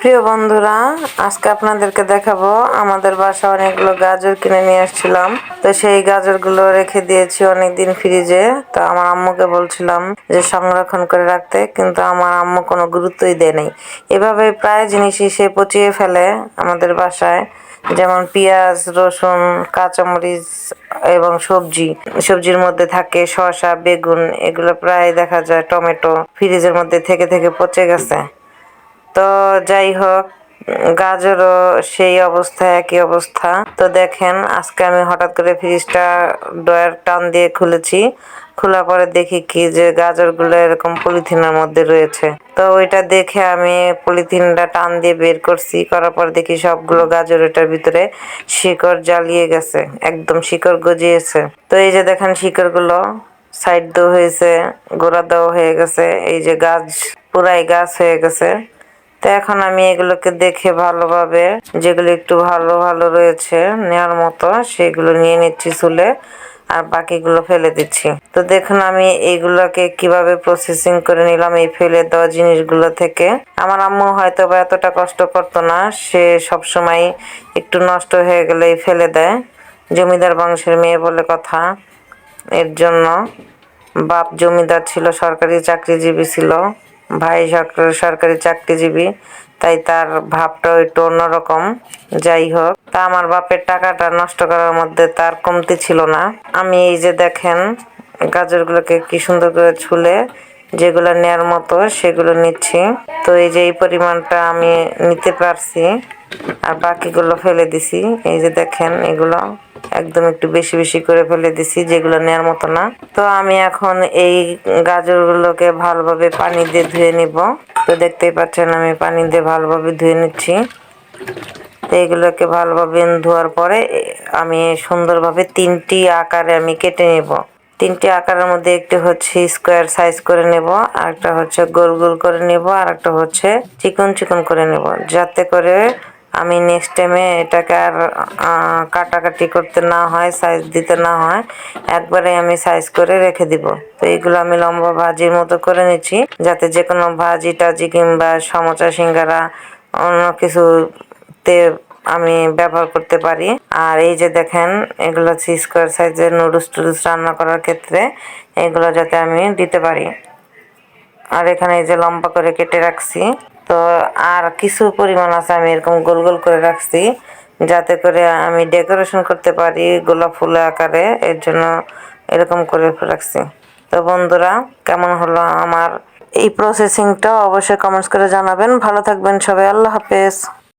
প্রিয় বন্ধুরা, আজকে আপনাদেরকে দেখাবো, আমাদের বাসা অনেকগুলো গাজর কিনে নিয়ে আসছিলাম। তো সেই গাজরগুলো রেখে দিয়েছি অনেকদিন ফ্রিজে। তো আমার আম্মুকে বলছিলাম যে সংরক্ষণ করে রাখতে, কিন্তু আমার আম্মু কোনো গুরুত্বই দেয় নাই। এভাবে প্রায় জিনিসই সে পচিয়ে ফেলে আমাদের বাসায়, যেমন পেঁয়াজ, রসুন, কাঁচামরিচ এবং সবজি। সবজির মধ্যে থাকে শসা, বেগুন, এগুলো প্রায় দেখা যায় টমেটো ফ্রিজের মধ্যে থেকে থেকে পচে গেছে। তো যাই হোক, গাজরও সেই অবস্থা, একই অবস্থা। তো দেখেন, আজকে আমি হঠাৎ করে ফ্রিজটা ডয়ার টান দিয়ে খুলেছি। খোলা পরে দেখি কি যে গাজরগুলো এরকম পলিথিনের মধ্যে রয়েছে। তো ওইটা দেখে আমি পলিথিনটা টান দিয়ে বের করছি। করার পর দেখি সবগুলো গাজর এটার ভিতরে শিকড় জ্বালিয়ে গেছে, একদম শিকড় গজিয়েছে। তো এই যে দেখেন শিকড়গুলো সাইড দেওয়া হয়েছে, গোড়া দেওয়া হয়ে গেছে। এই যে গাছ, পুরাই গাছ হয়ে গেছে। তো এখন আমি এগুলোকে দেখে ভালোভাবে, যেগুলো একটু ভালো ভালো রয়েছে নেওয়ার মতো, সেগুলো নিয়ে নিচ্ছি চুলে, আর বাকিগুলো ফেলে দিচ্ছি। তো দেখুন, আমি এইগুলোকে কীভাবে প্রসেসিং করে নিলাম এই ফেলে দেওয়া জিনিসগুলো থেকে। আমার আম্মু হয়তো বা এতটা কষ্ট করতো না, সে সব সময় একটু নষ্ট হয়ে গেলেই ফেলে দেয়। জমিদার বংশের মেয়ে বলে কথা। এর জন্য বাপ জমিদার ছিল, সরকারি চাকরিজীবী ছিল। ভাই সরকারি চাকরিজীবী, তাই তার ভাবটা একটু অন্যরকম। যাই হোক, তা আমার বাপের টাকাটা নষ্ট করার মধ্যে তার কমতি ছিল না। আমি এই যে দেখেন, গাজরগুলোকে কি সুন্দর করে ছুলে যেগুলো নেয়ার মতো সেগুলো নিচ্ছি। তো এই যে এই পরিমাণটা আমি নিতে পারছি, আর বাকিগুলো ফেলে দিছি। এই যে দেখেন এগুলো। একদম একটু বেশি বেশি করে ফেলে দিছি, যেগুলো নেওয়ার মতো না। তো আমি এখন এই গাজরগুলোকে ভালোভাবে পানি দিয়ে ধুয়ে নিব। তো দেখতেই পাচ্ছেন, আমি পানি দিয়ে ভালোভাবে ধুয়ে নিচ্ছি। তো এগুলোকে ভালোভাবে ধোয়ার পরে আমি সুন্দরভাবে তিনটি আকারে আমি কেটে নেব। তিনটি আকারের মধ্যে একটি হচ্ছে স্কোয়ার সাইজ করে নেব আর একটা হচ্ছে গোল গোল করে নেব আর একটা হচ্ছে চিকন চিকন করে নেব, যাতে করে আমি নেক্সট টাইমে এটাকে আর কাটাকাটি করতে না হয় সাইজ দিতে না হয়, একবারে আমি সাইজ করে রেখে দিব। তো এইগুলো আমি লম্বা ভাজির মতো করে নিচ্ছি, যাতে যে কোনো ভাজি টাজি কিংবা সমোচা, সিঙ্গারা, অন্য কিছুতে আমি ব্যবহার করতে পারি। আর এই যে দেখেন, এগুলো হচ্ছে স্কোয়ার সাইজের নুডলস টুডলস রান্না করার ক্ষেত্রে, এগুলো যাতে আমি দিতে পারি। আর এখানে এই যে লম্বা করে কেটে রাখছি, তো আর কিছু পরিমাণ আছে আমি এরকম গোল গোল করে রাখছি, যাতে করে আমি ডেকোরেশন করতে পারি গোলাপ ফুলের আকারে, এর জন্য এরকম করে রাখছি। তো বন্ধুরা, কেমন হলো আমার এই প্রসেসিংটা অবশ্যই কমেন্টস করে জানাবেন। ভালো থাকবেন সবাই, আল্লাহ হাফেজ।